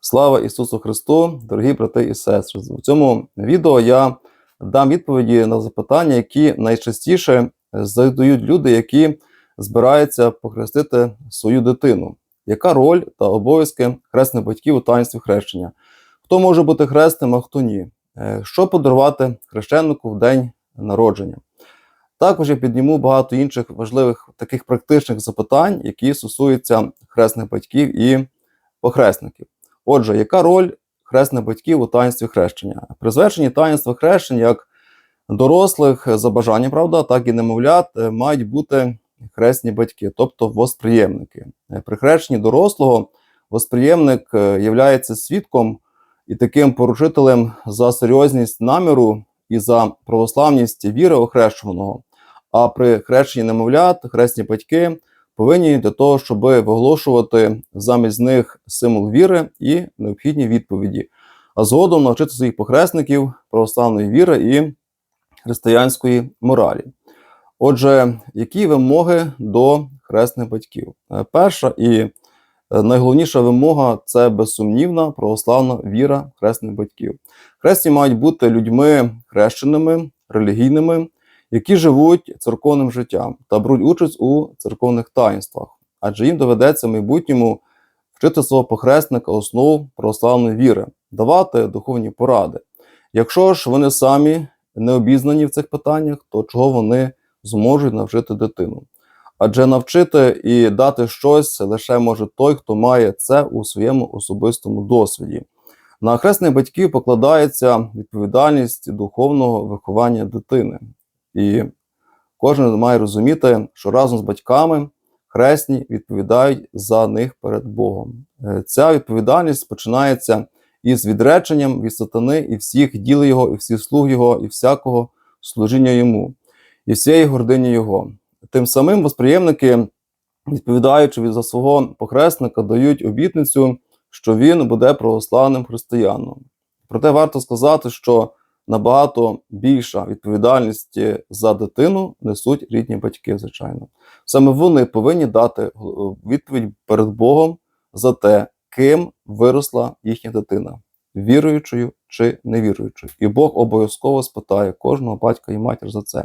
Слава Ісусу Христу, дорогі брати і сестри! В цьому відео я дам відповіді на запитання, які найчастіше задають люди, які збираються похрестити свою дитину. Яка роль та обов'язки хресних батьків у таїнстві хрещення? Хто може бути хресним, а хто ні? Е, Що подарувати хрещеннику в день народження? Також я підніму багато інших важливих таких практичних запитань, які стосуються хресних батьків і похресників. Отже, яка роль хресних батьків у таїнстві хрещення? При звершенні таїнства хрещення як дорослих за бажанням, правда, так і немовлят е, мають бути хресні батьки, тобто восприємники. Е, При хрещенні дорослого восприємник є свідком і таким поручителем за серйозність наміру і за православність віри охрещуваного. А при хрещенні немовлят хресні батьки повинні для того, щоб виголошувати замість них символ віри і необхідні відповіді, а згодом навчити своїх похресників православної віри і християнської моралі. Отже, які вимоги до хресних батьків? Е, Перша і е, найголовніша вимога це безсумнівна православна віра хресних батьків. Хресні мають бути людьми хрещеними, релігійними, які живуть церковним життям та беруть участь у церковних таїнствах, адже їм доведеться в майбутньому вчити свого похресника основ православної віри, давати духовні поради. Якщо ж вони самі не обізнані в цих питаннях, то чого вони зможуть навчити дитину? Адже навчити і дати щось лише може той, хто має це у своєму особистому досвіді. На хресних батьків покладається відповідальність духовного виховання дитини. І кожен має розуміти, що разом з батьками хресні відповідають за них перед Богом. Е, Ця відповідальність починається із відреченням від сатани і всіх діл його, і всіх слуг його, і всякого служіння йому, і всієї гордині його. Тим самим восприємники, відповідаючи за свого похресника, дають обітницю, що він буде православним християном. Проте варто сказати, що набагато більша відповідальність за дитину несуть рідні батьки, звичайно. Саме вони повинні дати е, відповідь перед Богом за те, ким виросла їхня дитина, віруючою чи невіруючою. І Бог обов'язково спитає кожного батька і матір за це.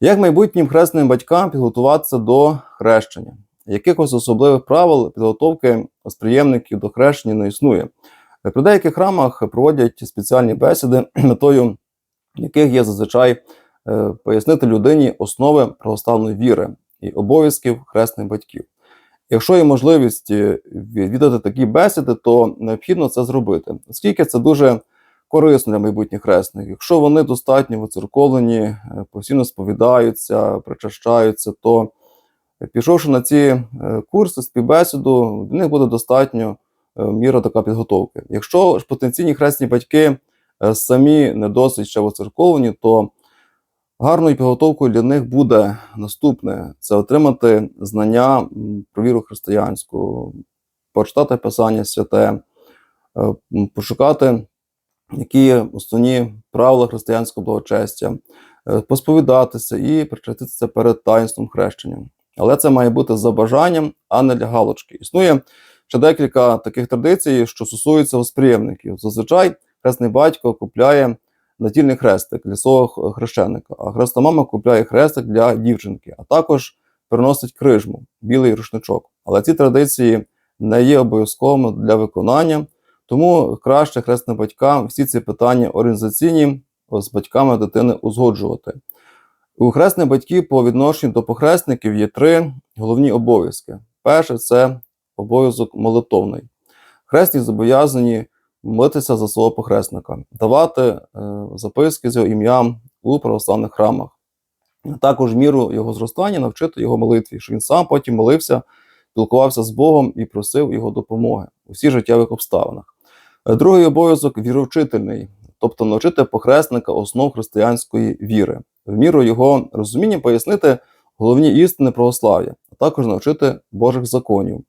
Як майбутнім хресним батькам підготуватися до хрещення? Якихось особливих правил підготовки сприємників до хрещення не існує. При деяких храмах проводять спеціальні бесіди, метою яких є зазвичай е, пояснити людині основи православної віри і обов'язків хресних батьків. Якщо є можливість е, відвідати такі бесіди, то необхідно це зробити, оскільки це дуже корисно для майбутніх хресних. Якщо вони достатньо вицерковлені, е, постійно сповідаються, причащаються, то пішовши на ці курси, співбесіду, для них буде достатньо міра така підготовки. Якщо ж потенційні хресні батьки е, самі не досить ще воцерковлені, то гарною підготовкою для них буде наступне: це отримати знання про віру християнську, почитати Писання святе, е, пошукати, які основні правила християнського благочестя, е, посповідатися і причаститися перед таїнством хрещенням. Але це має бути за бажанням, а не для галочки. Існує ще декілька таких традицій, що стосуються восприємників. Зазвичай хресний батько купляє натільний хрестик для свого хрещеника, а хресна мама купляє хрестик для дівчинки, а також приносить крижму, білий рушничок. Але ці традиції не є обов'язковими для виконання, тому краще хресним батькам всі ці питання організаційні з батьками дитини узгоджувати. У хресних батьків по відношенню до похресників є три головні обов'язки. Перше це обов'язок молитовний. Хресні зобов'язані молитися за свого похресника, давати е, записки з його ім'ям у православних храмах. А також міру його зростання навчити його молитві, що він сам потім молився, спілкувався з Богом і просив його допомоги у всіх життєвих обставинах. Е, Другий обов'язок віровчительний, тобто навчити похресника основ християнської віри, в міру його розуміння пояснити головні істини православ'я, а також навчити Божих законів.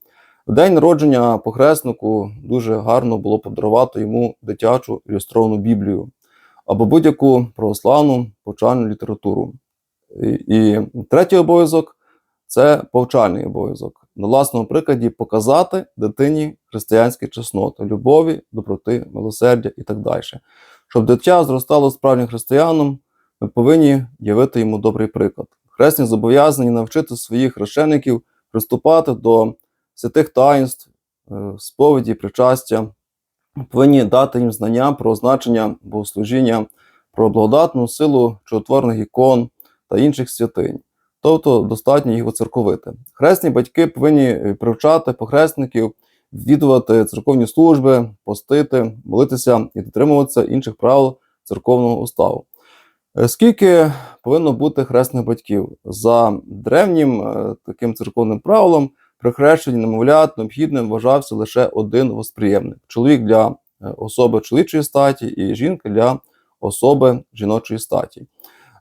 В день народження похреснику дуже гарно було подарувати йому дитячу ілюстровану Біблію або будь-яку православну повчальну літературу. І, і третій обов'язок це повчальний обов'язок. На власному прикладі показати дитині християнські чесноти, любові, доброти, милосердя і так далі. Щоб дитя зростало справжнім християном, ми повинні явити йому добрий приклад. Хресні зобов'язані навчити своїх хрещеників приступати до святих таїнств, е, сповіді, причастя, повинні дати їм знання про значення богослужіння, про благодатну силу чудотворних ікон та інших святинь. Тобто достатньо їх оцерковити. Хресні батьки повинні е, привчати похресників, відвідувати церковні служби, постити, молитися і дотримуватися інших правил церковного уставу. Е, Скільки повинно бути хресних батьків? За древнім таким церковним правилом, при хрещенні немовлят необхідним вважався лише один восприємник: чоловік для е, особи чоловічої статі і жінка для особи жіночої статі.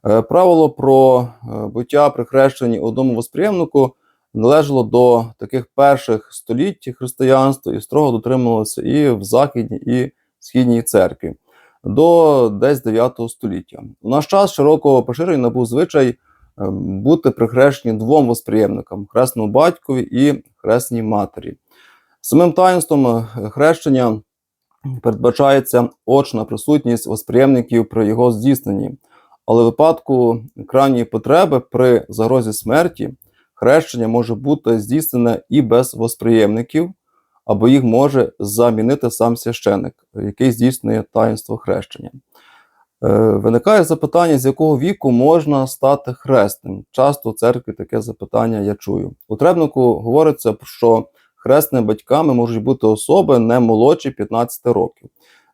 Е, Правило про е, буття при хрещенні одному восприємнику належало до таких перших століть християнства і строго дотримувалося і в Західній, і Східній церкві до десь 9 століття. У наш час широко поширений набув звичай бути прихрещені двом восприємникам хресному батькові і хресній матері. Самим таїнством е, хрещення передбачається очна присутність восприємників при його здійсненні, але в випадку крайньої потреби при загрозі смерті хрещення може бути здійснене і без восприємників, або їх може замінити сам священик, який здійснює таїнство хрещення. Е, Виникає запитання, з якого віку можна стати хресним. Часто в церкві таке запитання я чую. У требнику говориться, що хресними батьками можуть бути особи не молодші 15 років.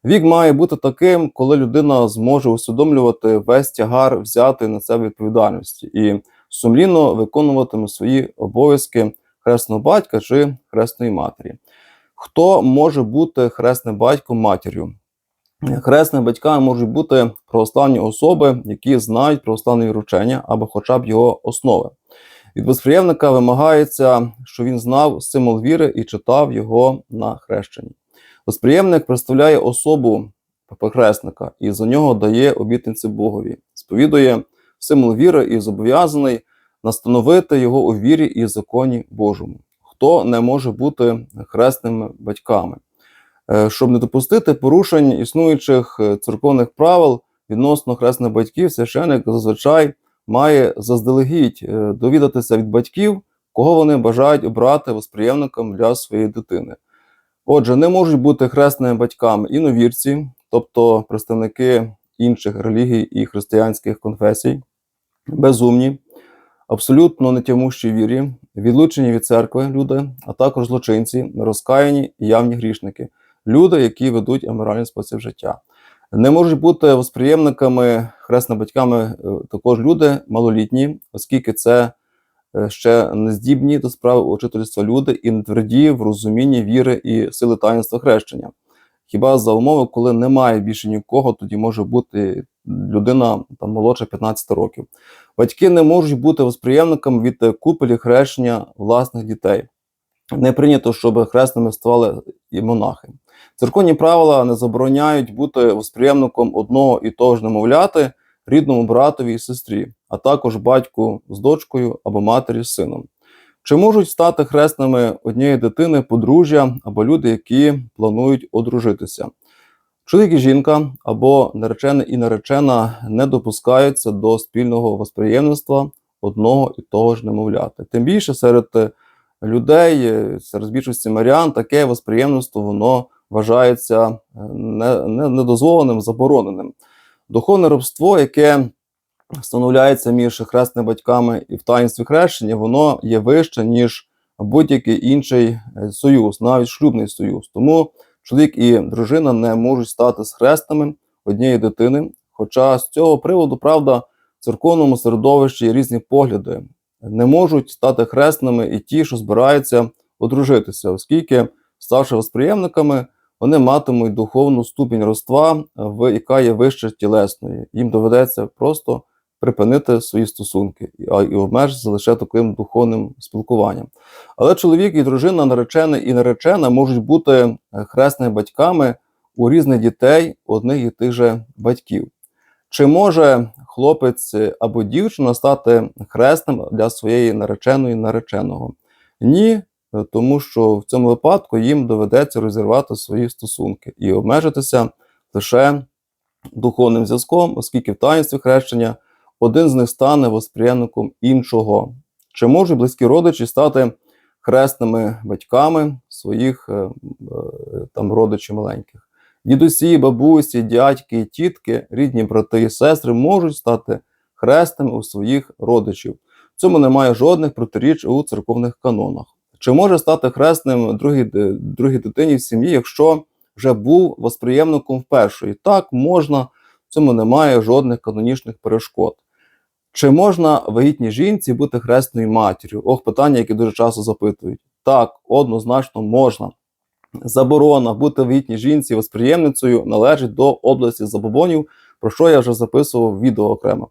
Вік має бути таким, коли людина зможе усвідомлювати весь тягар взяти на себе відповідальності і сумлінно виконуватиме свої обов'язки хресного батька чи хресної матері. Хто може бути хресним батьком матір'ю? Хресними батьками можуть бути православні особи, які знають православне віручення або хоча б його основи. Від безприємника вимагається, що він знав символ віри і читав його на хрещенні. Безприємник представляє особу похресника і за нього дає обітниці Богові, сповідує символ віри і зобов'язаний настановити його у вірі і законі Божому. Хто не може бути хресними батьками? Е, Щоб не допустити порушень існуючих е, церковних правил відносно хресних батьків, священик зазвичай має заздалегідь е, довідатися від батьків, кого вони бажають обрати восприємником для своєї дитини. Отже, не можуть бути хресними батьками іновірці, тобто представники інших релігій і християнських конфесій, безумні, абсолютно нетямущі вірі, відлучені від церкви люди, а також злочинці, нерозкаяні і явні грішники, люди, які ведуть аморальний спосіб життя. Не можуть бути восприємниками, хресними батьками е, також люди малолітні, оскільки це е, ще не здібні до справи учительства люди і не тверді в розумінні віри і сили таїнства хрещення. Хіба за умови, коли немає більше нікого, тоді може бути людина там молодша 15 років. Батьки не можуть бути восприємниками від купелі хрещення власних дітей. Не прийнято, щоб хресними ставали і монахи. Церковні правила не забороняють бути восприємником одного і того ж немовляти рідному братові і сестрі, а також батьку з дочкою або матері з сином. Чи можуть стати хресними однієї дитини подружжя або люди, які планують одружитися? Чоловік і жінка або наречений і наречена не допускаються до спільного восприємництва одного і того ж немовляти. Тим більше серед людей, серед більшості марян, таке восприємництво воно вважається е, не- не- недозволеним, забороненим. Духовне рабство, яке встановляється між хресними батьками і в таїнстві хрещення, воно є вище, ніж будь-який інший е, союз, навіть шлюбний союз. Тому чоловік і дружина не можуть стати схресними однієї дитини. Хоча з цього приводу, правда, в церковному середовищі є різні погляди. Не можуть стати хресними і ті, що збираються одружитися, оскільки, ставши восприємниками, вони матимуть духовну ступінь родства, в яка є вище тілесної. Їм доведеться просто припинити свої стосунки і, обмежитися лише таким духовним спілкуванням. Але чоловік і дружина, наречений і наречена можуть бути е, хресними батьками у різних дітей одних і тих же батьків. Чи може хлопець або дівчина стати хресним для своєї нареченої нареченого? Ні, е, тому що в цьому випадку їм доведеться розірвати свої стосунки і обмежитися лише духовним зв'язком, оскільки в таїнстві хрещення один з них стане восприємником іншого. Чи можуть близькі родичі стати хресними батьками своїх е, е, там родичів маленьких? Дідусі, бабусі, дядьки, тітки, рідні брати і сестри можуть стати хресними у своїх родичів. В цьому немає жодних протиріч у церковних канонах. Чи може стати хресним другій, другій дитині в сім'ї, якщо вже був восприємником в першої? Так, можна, в цьому немає жодних канонічних перешкод. Чи можна вагітній жінці бути хресною матір'ю? Ох, питання, які дуже часто запитують. Так, однозначно можна. Заборона бути вагітній жінці восприємницею належить до області забобонів, про що я вже записував відео окремо.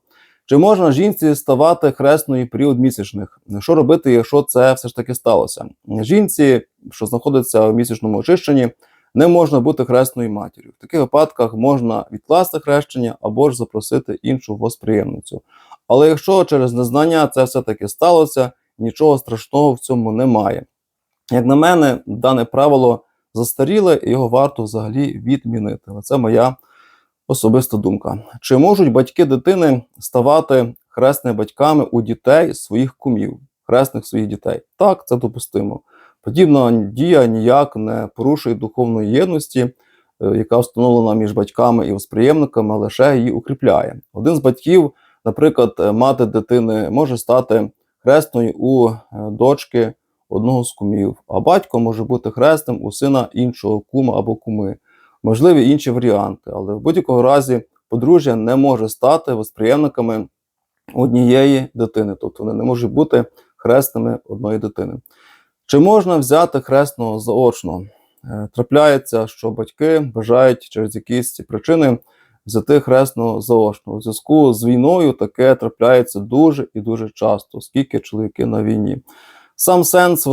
Чи можна жінці ставати хресною період місячних? Що робити, якщо це все ж таки сталося? Жінці, що знаходиться в місячному очищенні, не можна бути хресною матір'ю. В таких випадках можна відкласти хрещення або ж запросити іншу восприємницю. Але якщо через незнання це все-таки сталося, нічого страшного в цьому немає. Як на мене, дане правило застаріле, і його варто взагалі відмінити. Але це моя особиста думка. Чи можуть батьки дитини ставати хресними батьками у дітей своїх кумів, хресних своїх дітей? Так, це допустимо. Подібна дія ніяк не порушує духовної єдності, е, яка встановлена між батьками і восприємниками, лише її укріпляє. Один з батьків, наприклад, е, мати дитини, може стати хресною у е, дочки одного з кумів, а батько може бути хресним у сина іншого кума або куми. Можливі інші варіанти, але в будь-якому разі подружжя не може стати восприємниками однієї дитини, тобто вони не можуть бути хресними одної дитини. Чи можна взяти хресного заочно? Е, Трапляється, що батьки бажають через якісь причини взяти хресного заочно. У зв'язку з війною таке трапляється дуже і дуже часто, оскільки чоловіки на війні. Сам сенс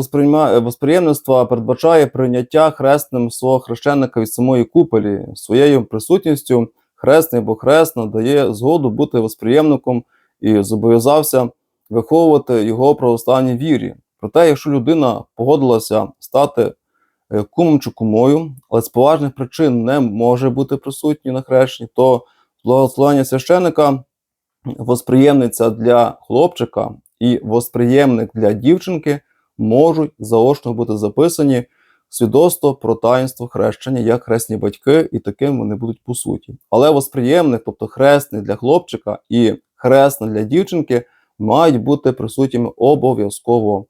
восприємництва передбачає прийняття хресним свого хрещенника від самої купелі. Своєю присутністю хресний або хресна дає згоду бути восприємником і зобов'язався виховувати його православній вірі. Проте, якщо людина погодилася стати е, кумом чи кумою, але з поважних причин не може бути присутній на хрещенні, то благословення священика восприємниця для хлопчика і восприємник для дівчинки можуть заочно бути записані свідоцтво про таїнство хрещення як хресні батьки, і таким вони будуть по суті. Але восприємник, тобто хресний для хлопчика і хресна для дівчинки, мають бути присутніми обов'язково.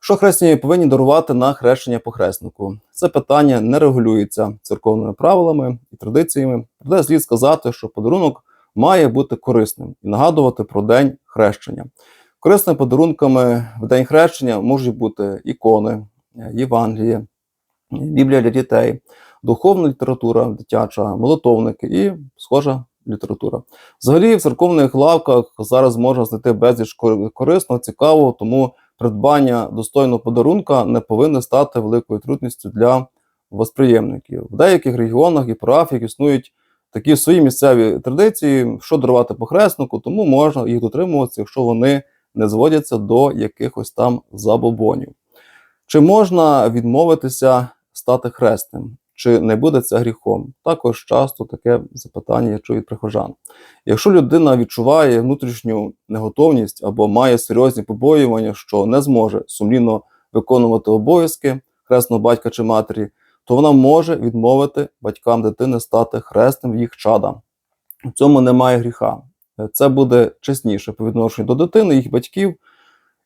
Що хресні повинні дарувати на хрещення похреснику? Це питання не регулюється церковними правилами і традиціями. Проте слід сказати, що подарунок має бути корисним і нагадувати про день хрещення. Корисними подарунками в день хрещення можуть бути ікони, е, Євангеліє, Біблія для дітей, духовна література дитяча, молитовники і схожа література. Взагалі, в церковних лавках зараз можна знайти безліч кор- корисного, цікавого, тому придбання достойного подарунка не повинно стати великою трудністю для восприємників. В деяких регіонах і парафіях існують такі свої місцеві традиції, що дарувати похреснику, тому можна їх дотримуватися, якщо вони не зводяться до якихось там забобонів. Чи можна відмовитися стати хресним? Чи не буде це гріхом? Також часто таке запитання я чую від прихожан. Якщо людина відчуває внутрішню неготовність або має серйозні побоювання, що не зможе сумлінно виконувати обов'язки хресного батька чи матері, то вона може відмовити батькам дитини стати хресним в їх чада. В цьому немає гріха. Це буде чесніше по відношенню до дитини, їх батьків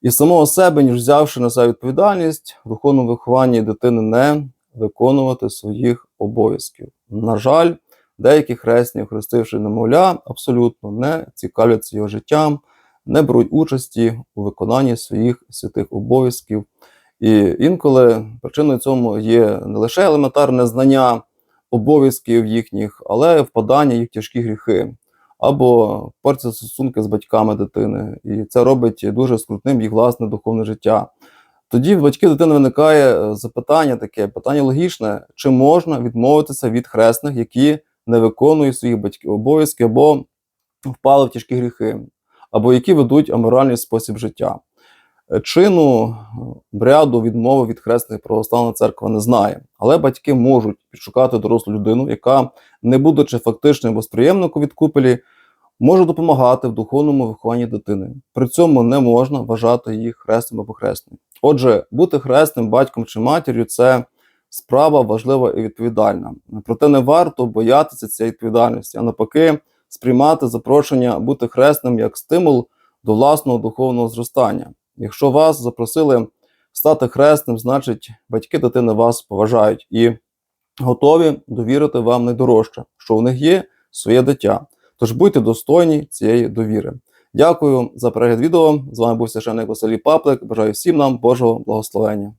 і самого себе, ніж взявши на себе відповідальність в духовному вихованні дитини не виконувати своїх обов'язків. На жаль, деякі хресні, охрестивши немовля, абсолютно не цікавляться його життям, не беруть участі у виконанні своїх святих обов'язків. І інколи причиною цьому є не лише елементарне знання обов'язків їхніх, але впадання їх тяжкі гріхи або порція стосунки з батьками дитини, і це робить дуже скрутним їх власне духовне життя. Тоді в батьків дитини виникає е, запитання таке, питання логічне: чи можна відмовитися від хресних, які не виконують своїх батьків обов'язки або впали в тяжкі гріхи, або які ведуть аморальний спосіб життя. Чину е, бряду відмови від хресної православна церква не знає, але батьки можуть підшукати дорослу людину, яка, не будучи фактичним восприємником від купелі, може допомагати в духовному вихованні дитини. При цьому не можна вважати її хресним або хресною. Отже, бути хресним батьком чи матір'ю це справа важлива і відповідальна. Проте не варто боятися цієї відповідальності, а навпаки, сприймати запрошення бути хресним як стимул до власного духовного зростання. Якщо вас запросили стати хресним, значить батьки дитини вас поважають і готові довірити вам найдорожче, що у них є своє дитя. Тож будьте достойні цієї довіри. Дякую за перегляд відео. З вами був священник Василій Паплик. Бажаю всім нам Божого благословення.